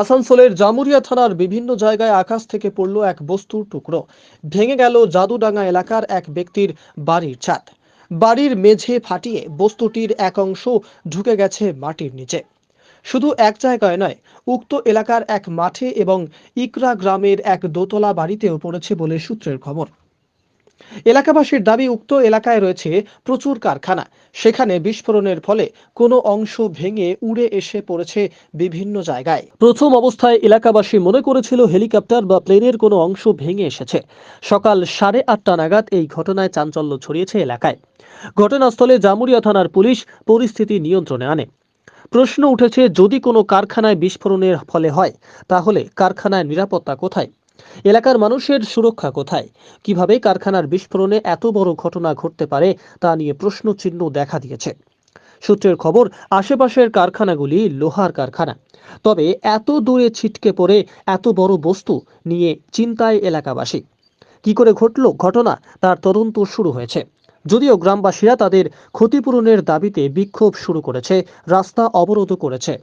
আসানসোলের জামুরিয়া থানার বিভিন্ন জায়গায় আকাশ থেকে পড়ল এক বস্তুর টুকরো। ভেঙে গেল জাদুডাঙ্গা এলাকার এক ব্যক্তির বাড়ির ছাদ। বাড়ির মেঝে ফাটিয়ে বস্তুটির এক অংশ ঢুকে গেছে মাটির নিচে। শুধু এক জায়গায় নয়, উক্ত এলাকার এক মাঠে এবং ইকরা গ্রামের এক দোতলা বাড়িতেও পড়েছে বলে সূত্রের খবর। এলাকাবাসীর দাবি, উক্ত এলাকায় রয়েছে প্রচুর কারখানা। সেখানে বিস্ফোরণের ফলে কোনো অংশ ভেঙে উড়ে এসে পড়েছে বিভিন্ন জায়গায়। প্রথম অবস্থায় এলাকাবাসী মনে করেছিল হেলিকপ্টার বা প্লেনের কোনো অংশ ভেঙে এসেছে। সকাল সাড়ে আটটা নাগাদ এই ঘটনায় চাঞ্চল্য ছড়িয়েছে এলাকায়। ঘটনাস্থলে জামুরিয়া থানার পুলিশ পরিস্থিতি নিয়ন্ত্রণে আনে। প্রশ্ন উঠেছে, যদি কোনো কারখানায় বিস্ফোরণের ফলে হয়, তাহলে কারখানায় নিরাপত্তা কোথায়? এলাকার মানুষের সুরক্ষা কোথায়? কীভাবে কারখানার বিস্ফোরণে এত বড় ঘটনা ঘটতে পারে তা নিয়ে প্রশ্ন চিহ্ন দেখা দিয়েছে। সূত্রের খবর, আশেপাশের কারখানাগুলি লোহার কারখানা। তবে এত দূরে ছিটকে পড়ে এত বড় বস্তু নিয়ে চিন্তায় এলাকাবাসী। কি করে ঘটল ঘটনা, তার তদন্ত শুরু হয়েছে। যদিও গ্রামবাসীরা তাদের ক্ষতিপূরণের দাবিতে বিক্ষোভ শুরু করেছে, রাস্তা অবরোধ করেছে।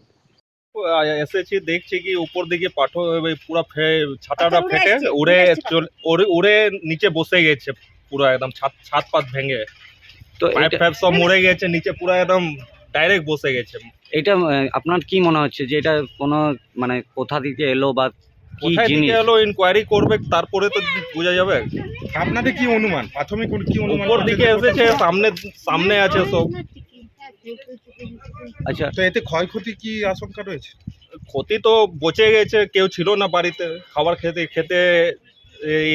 এসেছি দেখছি কি উপর দিকে পাঠো পুরো ফে- ছাতাটা ফেটে উড়ে চল- উড়ে নিচে বসে গেছে পুরো একদম ছাদ ছাদ পাত ভেঙে। তো পাইপ সব মরে গেছে নিচে পুরো একদম ডাইরেক্ট বসে গেছে। এটা আপনার কি মনে হচ্ছে যে এটা কোনো মানে কোথা থেকে এলো বা কি জিনিস? এলো ইনকোয়ারি করবে তারপরে তো বোঝা যাবে। আপনাদের কি অনুমান? প্রাথমিক কি অনুমান উপর দিকে এসেছে সামনে সামনে আছে সব। আচ্ছা। তো এতে ক্ষয়ক্ষতি কি আশঙ্কা রয়েছে? ক্ষতি তো বচে গেছে কেউ ছিল না বাড়িতে খাবার খেতে খেতে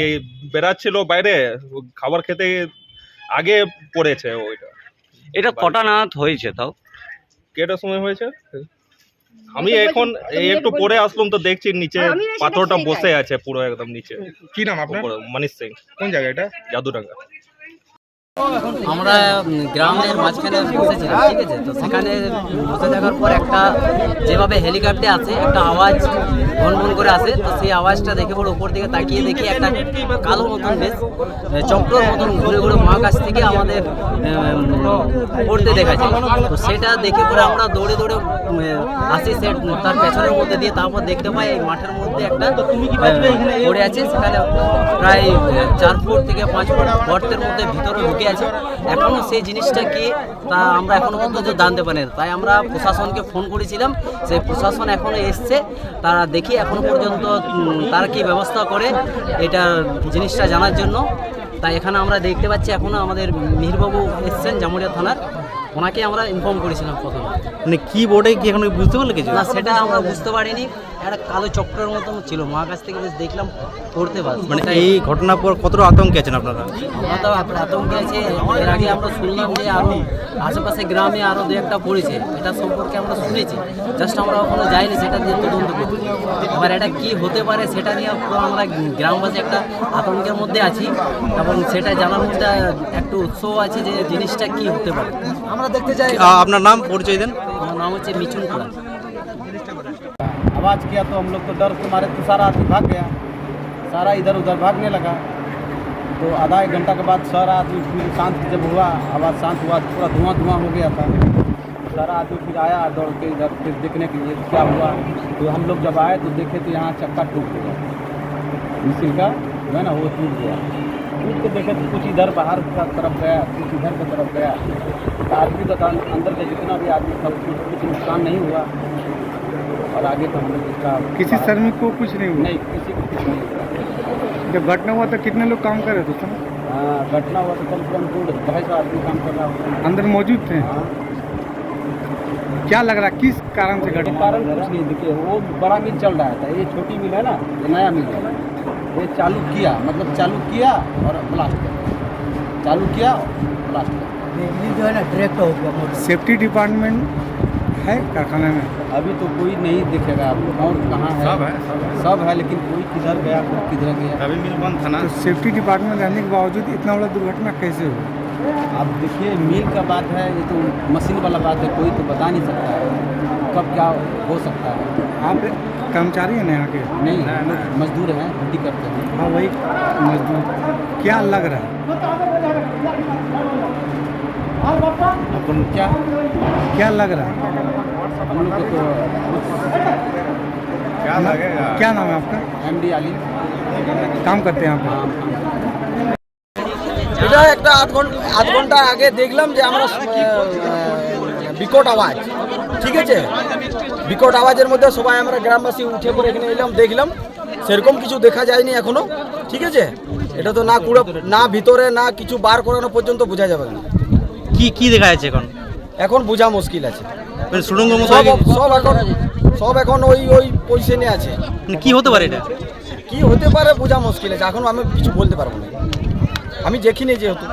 এই বেড়াচ্ছিল বাইরে খাবার খেতে আগে পড়েছে ওইটা। এটা কটা নাগাদ হয়েছে তাও? কেটার সময় হয়েছে? আমি এখন এই একটু পরে আসলাম তো দেখছি নিচে পাথরটা বসে আছে পুরো একদম নিচে। কি নাম আপনার? মনীষ সিং। কোন জায়গা এটা? জাদুডাঙ্গা আমরা গ্রামের মাঝখানে বসেছিলাম, ঠিক আছে? তো সেখানে বসে থাকার পর একটা, যেভাবে হেলিকপ্টার আছে, একটা আওয়াজ ঘন ঘন করে আসে। তো সেই আওয়াজটা দেখে পরে উপর দিকে তাকিয়ে দেখি একটা কালো মতন বেশ চক্রর মতন ঘুরে ঘুরে মহাকাশ থেকে আমাদের পড়তে দেখা যায়। তো সেটা দেখে পরে আমরা দৌড়ে দৌড়ে আসি সে তার পেছনের মধ্যে দিয়ে তারপর দেখতে পাই এই মাঠের মধ্যে একটা পড়ে আছে। সেখানে প্রায় চার ফুট থেকে পাঁচ ফুট গর্তের মধ্যে ভিতরে ঢুকে আছে। এখনও সেই জিনিসটা কি তা আমরা এখনও পর্যন্ত জানতে পারি তাই আমরা প্রশাসনকে ফোন করেছিলাম। সেই প্রশাসন এখনও এসছে। তারা দেখি এখনও পর্যন্ত তার তারা কি ব্যবস্থা করে এটা জিনিসটা জানার জন্য। তাই এখানে আমরা দেখতে পাচ্ছি এখনও আমাদের মিহিরবাবু এসছেন জামুরিয়া থানার। ওনাকে আমরা ইনফর্ম করেছিলাম প্রথমে। মানে কি বোর্ডে কি এখন বুঝতে পারলে কিছু? না সেটা আমরা বুঝতে পারিনি। একটা কালো চক্রের মতন ছিল। মহাকাশ থেকে বেশ দেখলাম পড়তে পারছি। মানে এই ঘটনার পর কতটা আতঙ্কে আছেন আপনারা? আমরা তো আতঙ্কে আছে। এর আগে আমরা শুনলাম যে আরও আশেপাশে গ্রামে আরও দু একটা পড়েছে। এটা সম্পর্কে আমরা শুনেছি। জাস্ট আমরা ওখানে যাইনি সেটা দিয়ে তদন্ত করতে এবার এটা কি হতে পারে সেটা নিয়ে পুরো আমরা গ্রামবাসী একটা আতঙ্কের মধ্যে আছি। এবং সেটা জানার মধ্যে একটু উৎসাহ আছে যে জিনিসটা কি হতে পারে। আমরা দেখতে চাই আ- আপনার নাম পরিচয় দেন আমার নাম হচ্ছে মিচুন কুড়া आवाज़ किया तो हम लोग तो डर के मारे तो सारा आदमी भाग गया सारा इधर उधर भागने लगा तो आधा एक घंटा के बाद सारा आदमी फिर शांत जब हुआ आवाज़ शांत हुआ तो पूरा धुआं धुआं हो गया था सारा आदमी फिर आया दौड़ के इधर फिर देखने के लिए क्या हुआ तो हम लोग जब आए तो देखे तो यहाँ चक्का टूट गया मिसिल का जो है ना वो टूट गया टूट के देखे तो कुछ इधर बाहर का तरफ़ गया कुछ इधर की तरफ़ गया तो आदमी का था अंदर का जितना भी आदमी था उसको कुछ नुकसान नहीं हुआ। और आगे तो हम लोग इसका किसी श्रमिक को कुछ नहीं हुआ? नहीं किसी को कुछ नहीं हुआ। जब घटना हुआ तो कितने लोग काम कर रहे थे उस समय? हाँ, घटना हुआ तो कम से कम दो ढाई सौ आदमी काम कर रहा होगा अंदर मौजूद थे? हाँ। क्या लग रहा है किस कारण से घटना कारण कुछ नहीं देखिए वो बड़ा मिल चल रहा था ये छोटी मिल है ना नया मिल है। ये चालू किया मतलब चालू किया और ब्लास्ट कर चालू किया ब्लास्ट कर बिजली जो है ना डायरेक्ट हो। गया सेफ्टी डिपार्टमेंट है कारखाने में? अभी तो कोई नहीं दिखेगा आपको और कहाँ है? सब है, सब है। सब है लेकिन कोई किधर गया कोई किधर गया। अभी मिल बंद था ना तो सेफ्टी डिपार्टमेंट रहने के बावजूद इतना बड़ा दुर्घटना कैसे हुआ आप देखिए मिल का बात है ये तो मशीन वाला बात है कोई तो बता नहीं सकता है। कब क्या हो सकता है। आप कर्मचारी हैं ना यहाँ के नहीं हम लोग मजदूर हैं ड्यूटी करते हैं हाँ वही मजदूर क्या लग रहा है अपन क्या क्या लग रहा है हम लोग को तो क्या नाम है आपका एम डी आली काम करते हैं यहाँ पे এটা একটা আধ ঘন্টা আধ ঘন্টা আগে দেখলাম যে আমরা আহ, বিকট আওয়াজ ঠিক আছে? বিকট আওয়াজের মধ্যে সবাই আমরা গ্রামবাসী উঠে পড়ে এখানে এলাম দেখলাম। সেরকম কিছু দেখা যায়নি এখনও ঠিক আছে? এটা তো না কুড়ে না ভিতরে না কিছু বার করানো পর্যন্ত বোঝা যাবে না। কি কি দেখা যাচ্ছে এখন? এখন বোঝা মুশকিল আছে। মানে সুড়ঙ্গ সব সব এখন সব এখন ওই ওই পজিশনে আছে। মানে কি হতে পারে এটা? কি হতে পারে বোঝা মুশকিল আছে এখন আমি কিছু বলতে পারব না। আমি দেখিনি যেহেতু।